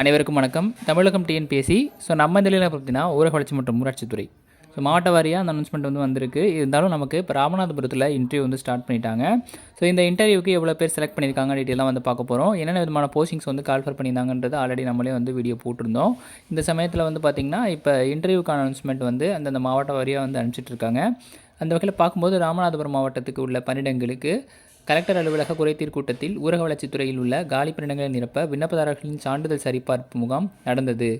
அனைவருக்கும் வணக்கம். தமிழகம் TNPSC so நம்ம நிலையில் பார்த்தீங்கன்னா ஊரக வளர்ச்சி மற்றும் ஊராட்சித்துறை ஸோ மாவட்ட வாரியாக அந்த அனௌன்ஸ்மெண்ட் வந்து வந்திருக்கு. இருந்தாலும் நமக்கு இப்போ ராமநாதபுரத்தில் இன்டர்வியூ வந்து ஸ்டார்ட் பண்ணிட்டாங்க. ஸோ இந்த இன்டர்வியூக்கு எவ்வளோ பேர் செலக்ட் பண்ணியிருக்காங்க டீட்டெயிலாம் வந்து பார்க்க போகிறோம் என்னென்ன விதமான போஸ்டிங்ஸ் வந்து கால்ஃபர் பண்ணியிருந்தாங்கன்றது ஆல்ரெடி நம்மளே வந்து வீடியோ போட்டிருந்தோம். இந்த சமயத்தில் வந்து பார்த்திங்கன்னா இப்போ இன்டர்வியூக்கான அனௌன்ஸ்மெண்ட் வந்து அந்தந்த மாவட்ட வாரியாக வந்து அனுப்பிச்சிட்ருக்காங்க அந்த வகையில் பார்க்கும்போது ராமநாதபுரம் மாவட்டத்துக்கு உள்ள பன்னிடங்களுக்கு கலெக்டர் அலுவலக குறைதீர் கூட்டத்தில் ஊரக வளர்ச்சித்துறையில் உள்ள காலி பணியிடங்களை நிரப்ப விண்ணப்பதாரர்களின் சான்றிதழ் சரிபார்ப்பு முகாம் நடந்தது.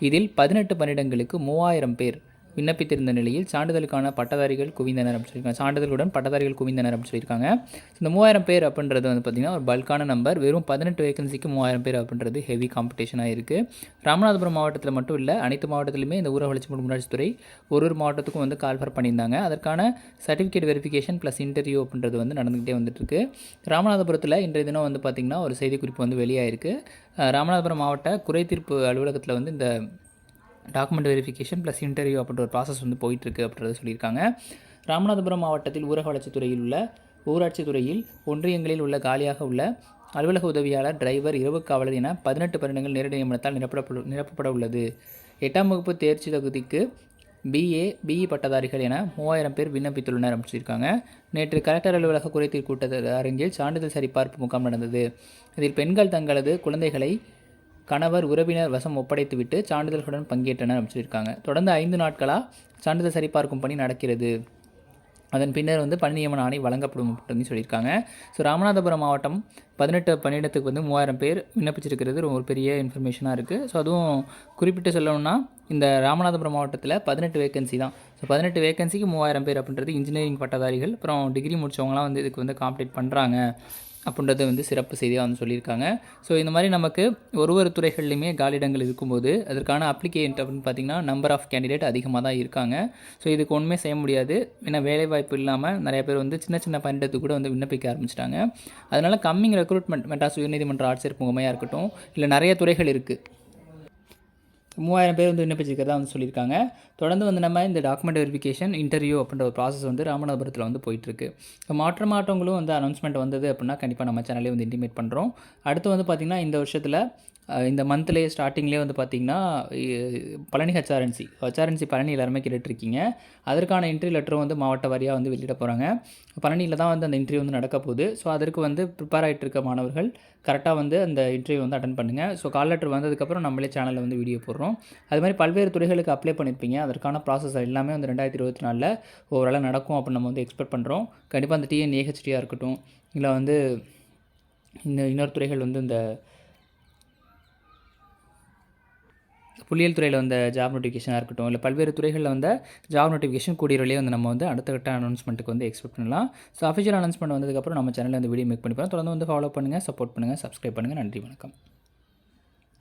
இதில் பதினெட்டு பணியிடங்களுக்கு மூவாயிரம் பேர் விண்ணப்பித்திருந்த நிலையில் சான்றிதழுக்கான பட்டதாரிகள் குவிந்தனர் அப்படின்னு சொல்லியிருக்காங்க. சான்றிதழுடன் பட்டதாரிகள் குவிந்தனர் அப்படின்னு சொல்லியிருக்காங்க. இந்த மூவாயிரம் பேர் அப்படின்றது வந்து பார்த்திங்கன்னா ஒரு பல்கான நம்பர் வெறும் பதினெட்டு வேகன்சிக்கு மூவாயிரம் பேர் அப்படின்றது ஹெவி காம்படிஷனாக இருக்குது ராமநாதபுரம் மாவட்டத்தில் மட்டும் இல்லை அனைத்து மாவட்டத்திலுமே இந்த ஊரக வளர்ச்சி மற்றும் உள்ளாட்சித்துறை ஒரு ஒரு மாவட்டத்துக்கும் வந்து கால்ஃபர் பண்ணியிருந்தாங்க. அதற்கான சர்டிஃபிகேட் வெரிஃபிகேஷன் ப்ளஸ் இன்டர்வியூ அப்படின்றது வந்து நடந்துக்கிட்டே வந்துட்டுருக்கு. ராமநாதபுரத்தில் இன்றைய தினம் வந்து பார்த்திங்கன்னா ஒரு செய்திக்குறிப்பு வந்து வெளியாயிருக்கு. ராமநாதபுரம் மாவட்ட குறைதீர்ப்பு அலுவலகத்தில் வந்து இந்த டாக்குமெண்ட் வெரிஃபிகேஷன் ப்ளஸ் இன்டர்வியூ அப்படின்ற ஒரு ப்ராசஸ் வந்து போயிட்டுருக்கு அப்படின்றத சொல்லியிருக்காங்க. ராமநாதபுரம் மாவட்டத்தில் ஊரக வளர்ச்சித்துறையில் உள்ள ஊராட்சி துறையில் ஒன்றியங்களில் உள்ள காலியாக உள்ள அலுவலக உதவியாளர் டிரைவர் இரவு காவலர் என பதினெட்டு பணியிடங்கள் நேரடி நியமனத்தால் நிரப்பப்பட நிரப்பப்பட உள்ளது. எட்டாம் வகுப்பு தேர்ச்சி தகுதிக்கு பிஏ பிஇ பட்டதாரிகள் என மூவாயிரம் பேர் விண்ணப்பித்துள்ளனர் அமைச்சிருக்காங்க நேற்று கலெக்டர் அலுவலக குறைத்தீர் கூட்டத்தில் அரங்கில் சான்றிதழ் சரிபார்ப்பு முகாம் நடந்தது. இதில் பெண்கள் தங்களது குழந்தைகளை கணவர் உறவினர் வசம் ஒப்படைத்துவிட்டு சான்றிதழ்களுடன் பங்கேற்றனர் அப்படின்னு சொல்லியிருக்காங்க. தொடர்ந்து ஐந்து நாட்களாக சான்றிதழ் சரிபார்க்கும் பணி நடக்கிறது. அதன் பின்னர் வந்து பணி நியமன ஆணை வழங்கப்படும் அப்படின்னு சொல்லியிருக்காங்க. ஸோ ராமநாதபுரம் மாவட்டம் பதினெட்டு பணியிடத்துக்கு வந்து மூவாயிரம் பேர் விண்ணப்பிச்சிருக்கிறது. ஒரு பெரிய இன்ஃபர்மேஷனாக இருக்குது ஸோ அதுவும் குறிப்பிட்டு சொல்லணும்னா இந்த ராமநாதபுரம் மாவட்டத்தில் பதினெட்டு வேகன்சி தான். ஸோ பதினெட்டு வேகன்சிக்கு மூவாயிரம் பேர் அப்படின்றது இன்ஜினியரிங் பட்டதாரிகள். அப்புறம் டிகிரி முடித்தவங்களாம் வந்து இதுக்கு வந்து காம்ப்ளீட் பண்ணுறாங்க அப்படின்றது வந்து சிறப்பு செய்தியாக வந்து சொல்லியிருக்காங்க. ஸோ இந்த மாதிரி நமக்கு ஒரு ஒரு துறைகள்லையுமே காலிடங்கள் இருக்கும்போது அதற்கான அப்ளிகேட் அப்படின்னு பார்த்தீங்கன்னா நம்பர் ஆஃப் கேண்டிடேட் அதிகமாக தான் இருக்காங்க. ஸோ இதுக்கு ஒன்றுமே செய்ய முடியாது. ஏன்னா வேலைவாய்ப்பு இல்லாமல் நிறைய பேர் வந்து சின்ன சின்ன பணியிடத்துக்கு கூட வந்து விண்ணப்பிக்க ஆரம்பிச்சிட்டாங்க. அதனால் கம்மிங் ரெக்ரூட்மெண்ட் மெட்ராஸ் உயர்நீதிமன்ற ஆட்சியர் முகமையாக இருக்கட்டும் இல்லை நிறைய துறைகள் இருக்குது மூவாயிரம் பேர் வந்து விண்ணப்பிச்சிருக்கிறதா வந்து சொல்லியிருக்காங்க. தொடர்ந்து வந்து நம்ம இந்த டாக்குமெண்ட் வெரிஃபிகேஷன் இன்டர்வியூ அப்படின்ற ஒரு ப்ராசஸ் வந்து ராமநாதபுரத்தில் வந்து போயிட்டுருக்கு. இப்போ மாற்ற மாற்றங்களும் வந்து அனௌன்ஸ்மெண்ட் வந்தது அப்படின்னா கண்டிப்பாக நம்ம சேனலே வந்து இன்டிமேட் பண்ணுறோம் அடுத்து வந்து பார்த்திங்கன்னா இந்த வருஷத்தில் இந்த மந்த்லேயே ஸ்டார்டிங்லேயே வந்து பார்த்திங்கன்னா பழனி ஹெச்ஆர்என்சி ஹெச்ஆர்என்சி பழனி எல்லாருமே கேட்டுட்ருக்கீங்க. அதற்கான இன்ட்ரி லெட்டரும் வந்து மாவட்ட வாரியாக வந்து வெளியிட போகிறாங்க பழனியில் தான் வந்து அந்த இன்ட்ரி வந்து நடக்க போகுது. ஸோ அதற்கு வந்து ப்ரிப்பேர் ஆகிட்டு இருக்க மாணவர்கள் கரெக்டாக வந்து அந்த இன்டர்வியூ வந்து அட்டன் பண்ணுங்கள் ஸோ கால் லெட்டர் வந்ததுக்கப்புறம் நம்மளே சேனலில் வந்து வீடியோ போடுறோம். அது மாதிரி பல்வேறு துறைகளுக்கு அப்ளை பண்ணியிருப்பீங்க அதற்கான ப்ராசஸ் எல்லாமே வந்து ரெண்டாயிரத்தி இருபத்தி நாலில் ஓரளவு நடக்கும் அப்படின்னு நம்ம வந்து எக்ஸ்பெக்ட் பண்ணுறோம் கண்டிப்பாக அந்த டிஎன்ஏஹெச்டியாக இருக்கட்டும். இல்லை வந்து இந்த இன்னொரு துறைகள் வந்து இந்த புள்ளியியல் துறையில் வந்த ஜாப் நோட்டிஃபிகேஷனாக இருக்கட்டும் இல்லை பல்வேறு துறைகளில் வந்த ஜாப் நோட்டிஃபிகேஷன் கூடிய வந்து நம்ம வந்து அடுத்த கட்ட அனௌன்ஸ்மெண்ட்டுக்கு வந்து எக்ஸ்பெக்ட் பண்ணலாம். ஸோ அஃபிஷியல் அனௌன்ஸ்மெண்ட் வந்ததுக்கப்புறம் நம்ம சேனலில் வந்து வீடியோ மேக் பண்ணி போகிறோம் தொடர்ந்து வந்து ஃபாலோ பண்ணுங்கள் சப்போர்ட் பண்ணுங்கள் சப்ஸ்கிரைப் பண்ணுங்கள் நன்றி வணக்கம்.